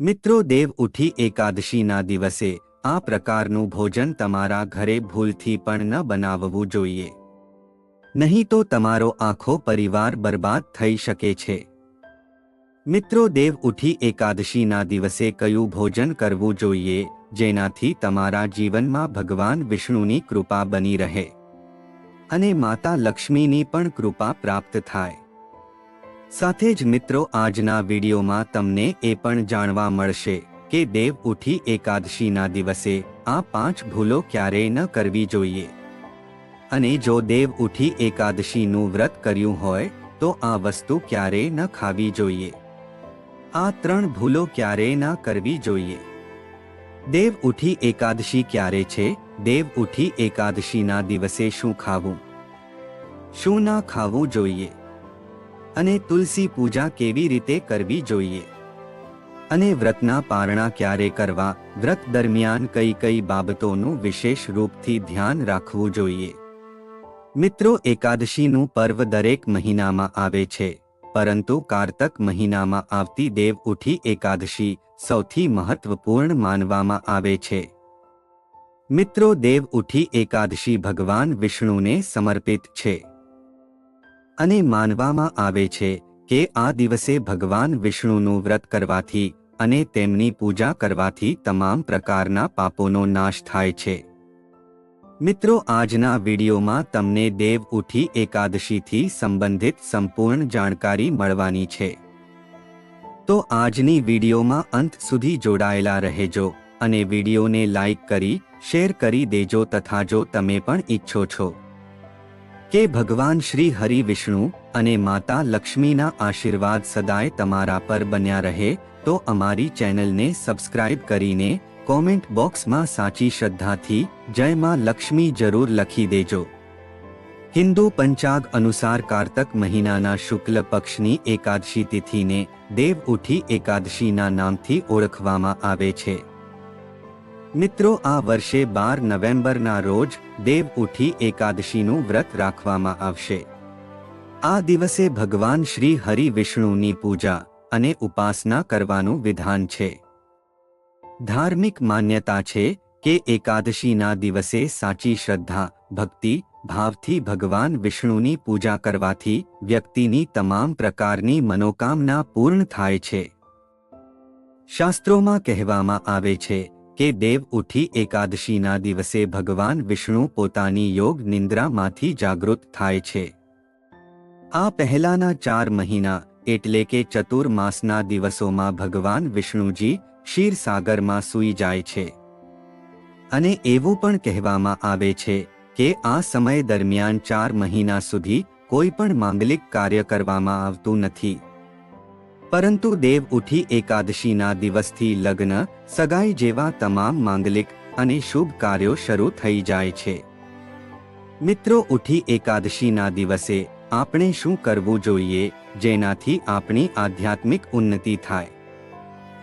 મિત્રો દેવ ઉઠી એકાદશીના દિવસે આ પ્રકારનું ભોજન તમારા ઘરે ભૂલથી પણ ન બનાવવું જોઈએ. નહીં તો તમારો આખો પરિવાર બરબાદ થઈ શકે છે. મિત્રો દેવ ઉઠી એકાદશીના દિવસે કયું ભોજન કરવું જોઈએ, જેનાથી તમારા જીવનમાં ભગવાન વિષ્ણુની કૃપા બની રહે. અને માતા લક્ષ્મીની પણ કૃપા પ્રાપ્ત થાય. સાથે જ મિત્રો આજના વિડીયોમાં તમને એ પણ જાણવા મળશે કે દેવ ઉઠી એકાદશીના દિવસે આ પાંચ ભૂલો ક્યારેય ન કરવી જોઈએ. અને જો દેવ ઉઠી એકાદશીનું વ્રત કર્યું હોય, તો આ વસ્તુ ક્યારેય ન ખાવી જોઈએ. આ ત્રણ ભૂલો ક્યારેય ન કરવી જોઈએ. દેવ ઉઠી એકાદશી ક્યારે છે? દેવ ઉઠી એકાદશીના દિવસે શું ખાવું? શું ના ખાવું જોઈએ? અને તુલસી પૂજા કેવી રીતે કરવી જોઈએ? અને વ્રતના પારણા ક્યારે કરવા? વ્રત દરમિયાન કઈ કઈ બાબતોનું વિશેષ રૂપથી ધ્યાન રાખવું જોઈએ? મિત્રો, એકાદશીનું પર્વ દરેક મહિનામાં આવે છે, પરંતુ કારતક મહિનામાં આવતી દેવ ઉઠી એકાદશી સૌથી મહત્વપૂર્ણ માનવામાં આવે છે. મિત્રો, દેવ ઉઠી એકાદશી ભગવાન વિષ્ણુને સમર્પિત છે. અને માનવામાં આવે છે કે આ દિવસે ભગવાન વિષ્ણુનું વ્રત કરવાથી અને તેમની પૂજા કરવાથી તમામ પ્રકારના પાપોનો નાશ થાય છે. મિત્રો, આજના વિડીયોમાં તમને દેવ ઉઠી એકાદશીથી સંબંધિત સંપૂર્ણ જાણકારી મળવાની છે. તો આજની વિડીયોમાં અંત સુધી જોડાયેલા રહેજો અને વિડીયોને લાઇક કરી, શેર કરી દેજો તથા જો તમે પણ ઈચ્છો છો કે ભગવાન શ્રી હરિ વિષ્ણુ અને માતા લક્ષ્મીના આશીર્વાદ સદાય તમારા પર બન્યા રહે, તો અમારી ચેનલને સબસ્ક્રાઇબ કરીને કોમેન્ટ બોક્સમાં સાચી શ્રદ્ધાથી જય માં લક્ષ્મી જરૂર લખી દેજો. હિન્દુ પંચાગ અનુસાર કારતક મહિનાના શુક્લ પક્ષની એકાદશી તિથિને દેવ ઉઠી એકાદશીના નામથી ઓળખવામાં આવે છે. મિત્રો, આ વર્ષે બાર નવેમ્બરના રોજ દેવ ઉઠી એકાદશીનું વ્રત રાખવામાં આવશે. આ દિવસે ભગવાન શ્રી હરિ વિષ્ણુની પૂજા અને ઉપાસના કરવાનું વિધાન છે. ધાર્મિક માન્યતા છે કે એકાદશીના દિવસે સાચી શ્રદ્ધા, ભક્તિ, ભાવથી ભગવાન વિષ્ણુની પૂજા કરવાથી વ્યક્તિની તમામ પ્રકારની મનોકામના પૂર્ણ થાય છે. શાસ્ત્રોમાં કહેવામાં આવે છે કે દેવ ઉઠી એકાદશીના દિવસે ભગવાન વિષ્ણુ પોતાની યોગ નિંદ્રામાંથી જાગૃત થાય છે. આ પહેલાના ચાર મહિના, એટલે કે ચતુર્માસના દિવસોમાં ભગવાન વિષ્ણુજી ક્ષીરસાગરમાં સૂઈ જાય છે. અને એવું પણ કહેવામાં આવે છે કે આ સમય દરમિયાન ચાર મહિના સુધી કોઈ પણ માંગલિક કાર્ય કરવામાં આવતું નથી. પરંતુ દેવ ઉઠી એકાદશીના દિવસથી લગ્ન, સગાઈ જેવા તમામ માંગલિક અને શુભ કાર્યો શરૂ થઈ જાય છે. મિત્રો ઉઠી એકાદશીના દિવસે આપણે શું કરવું જોઈએ, જેનાથી આપણી આધ્યાત્મિક ઉન્નતિ થાય?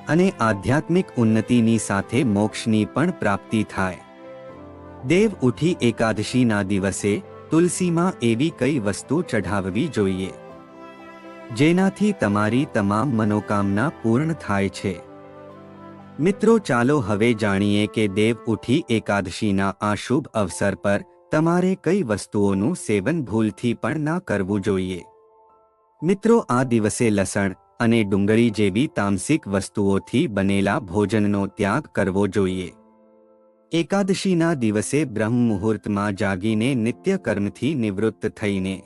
અને આધ્યાત્મિક ઉન્નતિની સાથે મોક્ષની પણ પ્રાપ્તિ થાય. દેવ ઉઠી એકાદશીના દિવસે તુલસીમાં એવી કઈ વસ્તુ ચઢાવવી જોઈએ? જેનાથી તમારી તમામ મનોકામના પૂર્ણ થાય છે. મિત્રો, ચાલો હવે જાણીએ કે દેવ ઉઠી એકાદશીના આ શુભ અવસર પર તમારે કઈ વસ્તુઓનું સેવન ભૂલથી પણ ના કરવું જોઈએ. મિત્રો, આ દિવસે લસણ અને ડુંગળી જેવી તામસિક વસ્તુઓથી બનેલા ભોજનનો ત્યાગ કરવો જોઈએ. એકાદશીના દિવસે બ્રહ્મ મુહૂર્તમાં જાગીને નિત્યકર્મથી નિવૃત્ત થઈને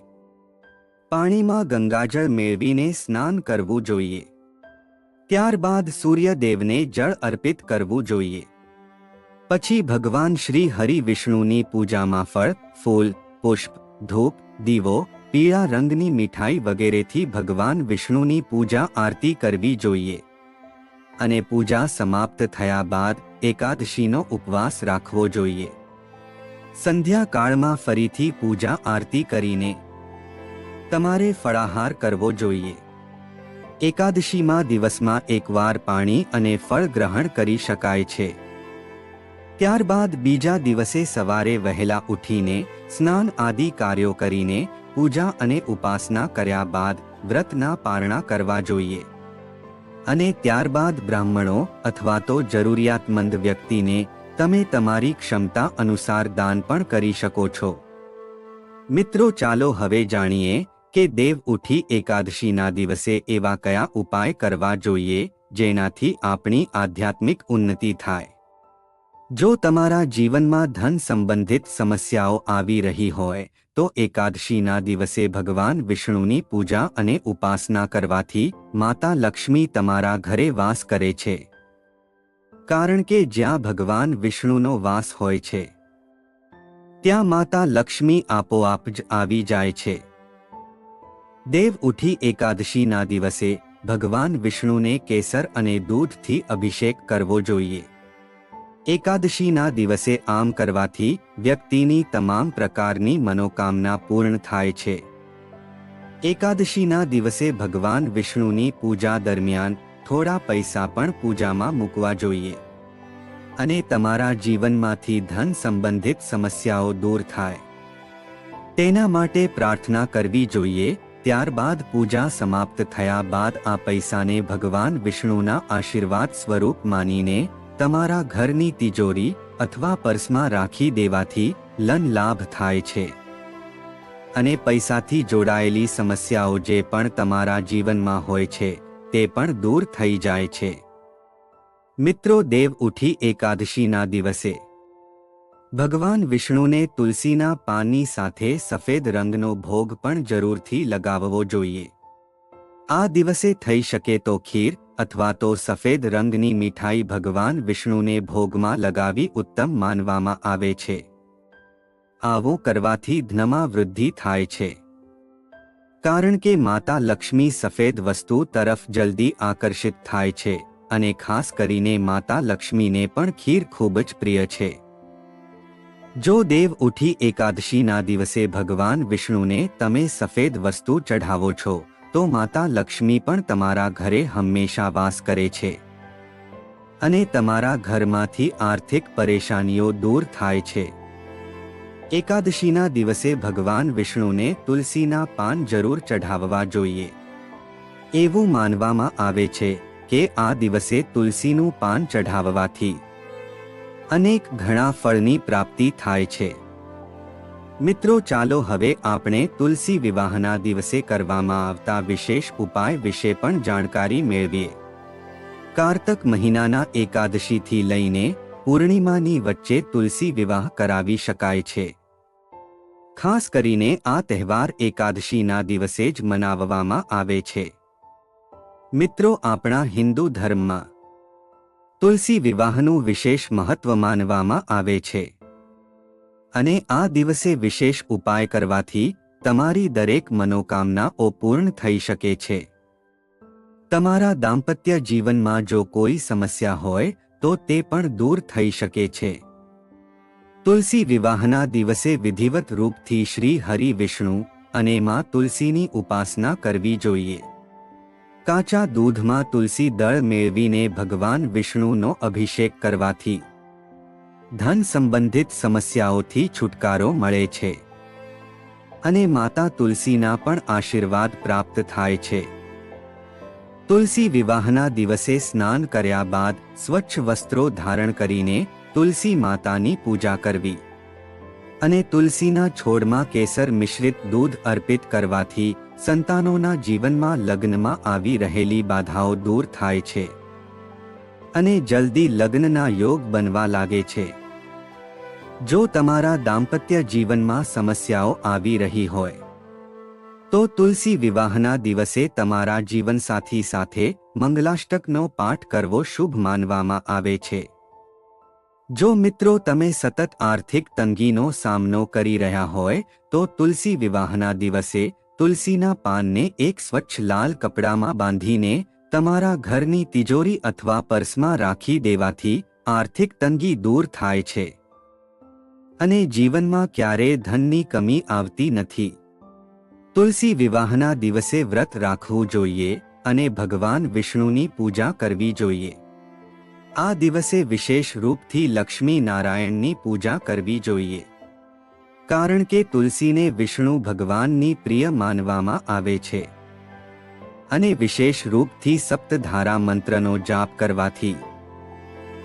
પાણીમાં ગંગાજળ મેળવીને સ્નાન કરવું જોઈએ. ત્યારબાદ સૂર્યદેવને જળ અર્પિત કરવું જોઈએ. પછી ભગવાન શ્રી હરિ વિષ્ણુની પૂજામાં ફળ, ફૂલ, પુષ્પ, ધૂપ, દીવો, પીળા રંગની મીઠાઈ વગેરેથી ભગવાન વિષ્ણુની પૂજા આરતી કરવી જોઈએ. અને પૂજા સમાપ્ત થયા બાદ એકાદશીનો ઉપવાસ રાખવો જોઈએ. સંધ્યાકાળમાં ફરીથી પૂજા આરતી કરીને તમારે ફળાહાર કરવો જોઈએ. એકાદશીમાં દિવસમાં એકવાર પાણી અને ફળ ગ્રહણ કરી શકાય છે. ત્યારબાદ બીજા દિવસે સવારે વહેલા ઉઠીને સ્નાન આદિ કાર્યો કરીને પૂજા અને ઉપાસના કર્યા બાદ વ્રતના પારણા કરવા જોઈએ. અને ત્યારબાદ બ્રાહ્મણો અથવા તો જરૂરિયાતમંદ વ્યક્તિને તમે તમારી ક્ષમતા અનુસાર દાન પણ કરી શકો છો. મિત્રો ચાલો હવે જાણીએ કે દેવ ઉઠી એકાદશીના દિવસે એવા કયા ઉપાય કરવા જોઈએ, જેનાથી આપણી આધ્યાત્મિક ઉન્નતિ થાય? જો તમારા જીવનમાં ધન સંબંધિત સમસ્યાઓ આવી રહી હોય, તો એકાદશીના દિવસે ભગવાન વિષ્ણુની પૂજા અને ઉપાસના કરવાથી માતા લક્ષ્મી તમારા ઘરે વાસ કરે છે. કારણ કે જ્યાં ભગવાન વિષ્ણુનો વાસ હોય છે, ત્યાં માતા લક્ષ્મી આપોઆપ જ આવી જાય છે. દેવ ઉઠી એકાદશીના દિવસે ભગવાન વિષ્ણુને કેસર અને દૂધથી અભિષેક કરવો જોઈએ. એકાદશીના દિવસે આમ કરવાથી વ્યક્તિની તમામ પ્રકારની મનોકામના પૂર્ણ થાય છે. એકાદશીના દિવસે ભગવાન વિષ્ણુની પૂજા દરમિયાન થોડા પૈસા પણ પૂજામાં મૂકવા જોઈએ. અને તમારા જીવનમાંથી ધન સંબંધિત સમસ્યાઓ દૂર થાય. તેના માટે પ્રાર્થના કરવી જોઈએ ત્યારબાદ પૂજા સમાપ્ત થયા બાદ આ પૈસાને ભગવાન વિષ્ણુના આશીર્વાદ સ્વરૂપ માનીને તમારા ઘરની તિજોરી અથવા પર્સમાં રાખી દેવાથી લન લાભ થાય છે. અને પૈસાથી જોડાયેલી સમસ્યાઓ જે પણ તમારા જીવનમાં હોય છે, તે પણ દૂર થઈ જાય છે. મિત્રો, દેવ ઉઠી એકાદશીના દિવસે ભગવાન વિષ્ણુને તુલસીના પાનની સાથે સફેદ રંગનો ભોગ પણ જરૂરથી લગાવવો જોઈએ. આ દિવસે થઈ શકે તો ખીર અથવા તો સફેદ રંગની મીઠાઈ ભગવાન વિષ્ણુને ભોગમાં લગાવી ઉત્તમ માનવામાં આવે છે. આવું કરવાથી ધનમાં વૃદ્ધિ થાય છે. કારણ કે માતા લક્ષ્મી સફેદ વસ્તુ તરફ જલ્દી આકર્ષિત થાય છે અને ખાસ કરીને માતા લક્ષ્મીને પણ ખીર ખૂબ જ પ્રિય છે. જો દેવ ઉઠી એકાદશીના દિવસે ભગવાન વિષ્ણુને તમે સફેદ વસ્તુ ચઢાવો છો, તો માતા લક્ષ્મી પણ તમારા ઘરે હંમેશા વાસ કરે છે. અને તમારા ઘરમાંથી આર્થિક પરેશાનીઓ દૂર થાય છે. એકાદશીના દિવસે ભગવાન વિષ્ણુને તુલસીના પાન જરૂર ચઢાવવા જોઈએ. એવું માનવામાં આવે છે કે આ દિવસે તુલસીનું પાન ચઢાવવાથી અનેક ઘણા ફળની પ્રાપ્તિ થાય છે. મિત્રો ચાલો હવે આપણે તુલસી વિવાહના દિવસે કરવામાં આવતા વિશેષ ઉપાય વિશે પણ જાણકારી મેળવીએ. કારતક મહિનાના એકાદશીથી લઈને પૂર્ણિમાની વચ્ચે તુલસી વિવાહ કરાવી શકાય છે. ખાસ કરીને આ તહેવાર એકાદશીના દિવસે જ મનાવવામાં આવે છે. મિત્રો આપણા હિન્દુ ધર્મમાં તુલસી વિવાહનું વિશેષ મહત્વ માનવામાં આવે છે. અને આ દિવસે વિશેષ ઉપાય કરવાથી તમારી દરેક મનોકામનાઓ પૂર્ણ થઈ શકે છે. તમારા દાંપત્ય જીવનમાં જો કોઈ સમસ્યા હોય, તો તે પણ દૂર થઈ શકે છે. તુલસી વિવાહના દિવસે વિધિવત રૂપથી શ્રી હરિ વિષ્ણુ અને માં તુલસીની ઉપાસના કરવી જોઈએ. કાચા દૂધમાં તુલસી દળ મેળવીને ભગવાન વિષ્ણુનો અભિષેક કરવાથી ધન સંબંધિત સમસ્યાઓથી છુટકારો મળે છે. અને માતા તુલસીના પણ આશીર્વાદ પ્રાપ્ત થાય છે. તુલસી વિવાહના દિવસે સ્નાન કર્યા બાદ સ્વચ્છ વસ્ત્રો ધારણ કરીને તુલસી માતાની પૂજા કરવી અને તુલસીના છોડમાં કેસર મિશ્રિત દૂધ અર્પિત કરવાથી સંતાનોના જીવનમાં લગ્નમાં આવી રહેલી બાધાઓ દૂર થાય છે અને જલ્દી લગ્નના યોગ બનવા લાગે છે. જો તમારા દાંપત્ય જીવનમાં સમસ્યાઓ આવી રહી હોય, તો તુલસી વિવાહના દિવસે તમારા જીવનસાથી સાથે મંગલાષ્ટકનો પાઠ કરવો શુભ માનવામાં આવે છે. જો મિત્રો તમે સતત આર્થિક તંગીનો સામનો કરી રહ્યા હોય, તો તુલસી વિવાહના દિવસે તુલસીના પાનને એક સ્વચ્છ લાલ કપડામાં બાંધીને તમારા ઘરની તિજોરી અથવા પર્સમાં રાખી દેવાથી આર્થિક તંગી દૂર થાય છે. અને જીવનમાં ક્યારેય ધનની કમી આવતી નથી. તુલસી વિવાહના દિવસે વ્રત રાખવું જોઈએ અને ભગવાન વિષ્ણુની પૂજા કરવી જોઈએ. આ દિવસે વિશેષ રૂપથી લક્ષ્મી નારાયણની પૂજા કરવી જોઈએ. કારણ કે તુલસીને વિષ્ણુ ભગવાનની પ્રિય માનવામાં આવે છે. અને વિશેષ રૂપથી સપ્તધારા મંત્રનો જાપ કરવાથી.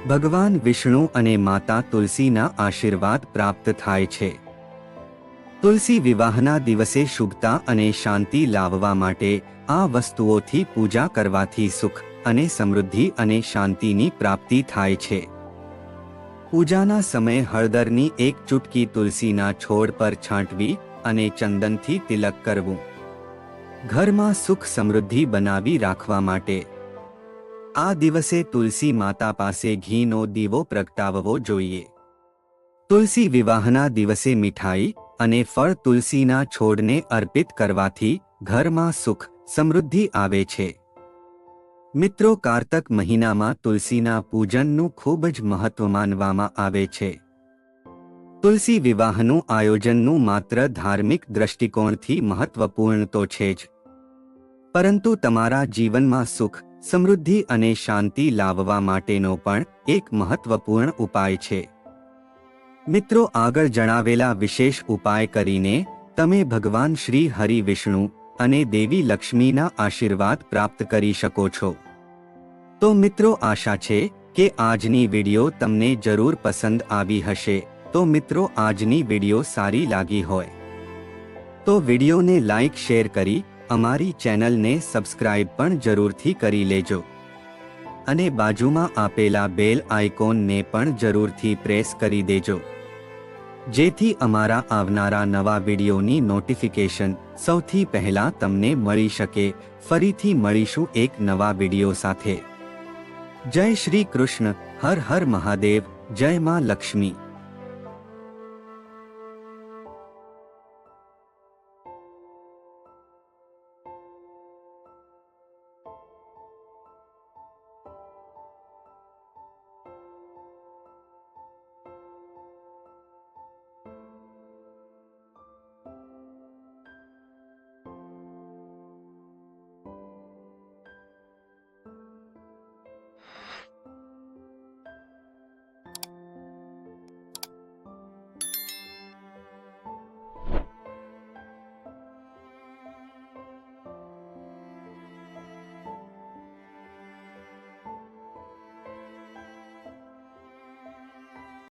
ભગવાન વિષ્ણુ અને માતા તુલસીના આશીર્વાદ પ્રાપ્ત થાય છે. તુલસી વિવાહના દિવસે શુભતા અને શાંતિ લાવવા માટે આ વસ્તુઓથી પૂજા કરવાથી સુખ અને સમૃદ્ધિ અને શાંતિની પ્રાપ્તિ થાય છે. પૂજાના સમયે હળદરની એક ચૂટકી તુલસીના છોડ પર છાંટવી અને ચંદનથી તિલક કરવું. ઘરમાં સુખ સમૃદ્ધિ બનાવી રાખવા માટે. આ દિવસે તુલસી માતા પાસે ઘીનો દીવો પ્રગટાવવો જોઈએ. તુલસી વિવાહના દિવસે મીઠાઈ અને ફળ તુલસીના છોડને અર્પિત કરવાથી ઘરમાં સુખ સમૃદ્ધિ આવે છે. મિત્રો, કારતક મહિનામાં તુલસીના પૂજનનું ખૂબ જ મહત્વ માનવામાં આવે છે. તુલસી વિવાહનું આયોજનનું માત્ર ધાર્મિક દ્રષ્ટિકોણથી મહત્વપૂર્ણ તો છે જ. પરંતુ તમારા જીવનમાં સુખ, સમૃદ્ધિ અને શાંતિ લાવવા માટેનો પણ એક મહત્વપૂર્ણ ઉપાય છે. મિત્રો, આગળ જણાવેલા વિશેષ ઉપાય કરીને, તમે ભગવાન શ્રી હરિ વિષ્ણુ અને દેવી લક્ષ્મીના આશીર્વાદ પ્રાપ્ત કરી શકો છો. તો મિત્રો આશા છે કે આજની વિડિયો તમને જરૂર પસંદ આવી હશે. તો મિત્રો આજની વીડિયો સારી લાગી હોય. તો વિડીયોને લાઈક શેર કરી અમારી ચેનલને સબસ્ક્રાઇબ પણ જરૂરથી કરી લેજો. અને બાજુમાં આપેલા બેલ આઇકોનને પણ જરૂરથી પ્રેસ કરી દેજો. જેથી અમારા આવનારા નવા વિડીયોની નોટિફિકેશન સૌથી પહેલા તમને મળી શકે. ફરીથી મળીશું એક નવા વીડિયો સાથે. જય શ્રી કૃષ્ણ હર હર મહાદેવ જય માં લક્ષ્મી.